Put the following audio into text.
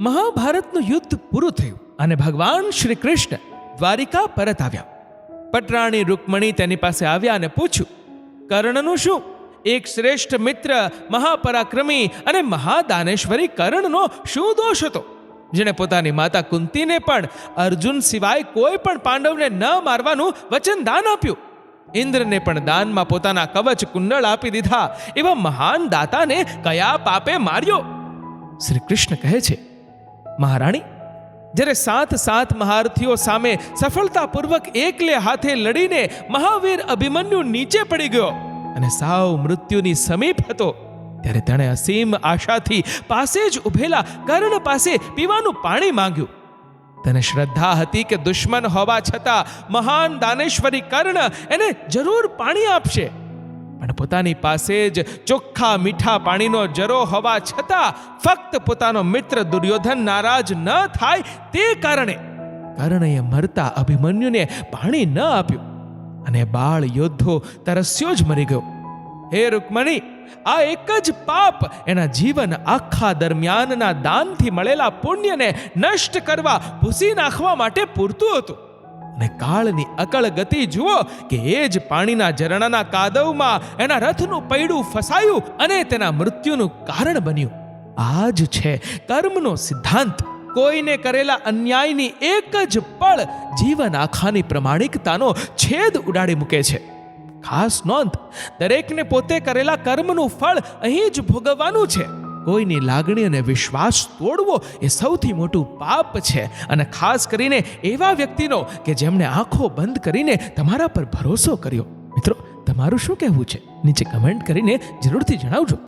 મહાભારતનું યુદ્ધ પૂરું થયું અને ભગવાન શ્રી કૃષ્ણ દ્વારિકા પરત આવ્યા. પટરાણી રૂકમણી તેની પાસે આવ્યા અને પૂછ્યું, કર્ણનું શું? એક શ્રેષ્ઠ મિત્ર, મહાપરાક્રમી અને મહાદાનેશ્વરી કર્ણનો શું દોષ હતો? જેણે પોતાની માતા કુંતીને પણ અર્જુન સિવાય કોઈ પણ પાંડવને ન મારવાનું વચન દાન આપ્યું. ઇન્દ્રને પણ દાનમાં પોતાના કવચ કુંડળ આપી દીધા. એવા મહાન દાતાને કયા પાપે માર્યો? શ્રી કૃષ્ણ કહે છે મહારાણી, જ્યારે સાત સાત મહારથીઓ સામે સફળતાપૂર્વક એકલે હાથે લડીને મહાવીર અભિમન્યુ નીચે પડી ગયો અને સાવ મૃત્યુની સમીપ હતો, ત્યારે તેણે અસીમ આશાથી પાસે જ ઉભેલા કર્ણ પાસે પીવાનું પાણી માંગ્યું. તેને શ્રદ્ધા હતી કે દુશ્મન હોવા છતાં મહાન દાનેશ્વરી કર્ણ એને જરૂર પાણી આપશે. પણ પોતાની પાસે જ ચોખ્ખા મીઠા પાણીનો જરો હોવા છતાં ફક્ત પોતાનો મિત્ર દુર્યોધન નારાજ ન થાય તે કારણે કર્ણએ મરતા અભિમન્યુને પાણી ન આપ્યું અને બાળ યોદ્ધો તરસ્યો જ મરી ગયો. હે રૂકમણી, આ એક જ પાપ એના જીવન આખા દરમિયાનના દાનથી મળેલા પુણ્યને નષ્ટ કરવા ભૂસી નાખવા માટે પૂરતું હતું. અને કાળની અકળ ગતિ જુઓ કે એ જ પાણીના ઝરણાના કાદવમાં એના રથનું પૈડું ફસાયું અને તેના મૃત્યુનું કારણ બન્યું. આ જ છે કર્મનો સિદ્ધાંત. કોઈને કરેલા અન્યાયની એક જ પળ જીવન આખાની પ્રમાણિકતાનો છેદ ઉડાડી મૂકે છે. ખાસ નોંધ, દરેકને પોતે કરેલા કર્મનું ફળ અહીં જ ભોગવવાનું છે. કોઈની લાગણી અને વિશ્વાસ તોડવો એ સૌથી મોટું પાપ છે. અને ખાસ કરીને એવા વ્યક્તિનો કે જેમણે આંખો બંધ કરીને તમારા પર ભરોસો કર્યો. મિત્રો, તમારું શું કહેવું છે? નીચે કમેન્ટ કરીને જરૂરથી જણાવજો.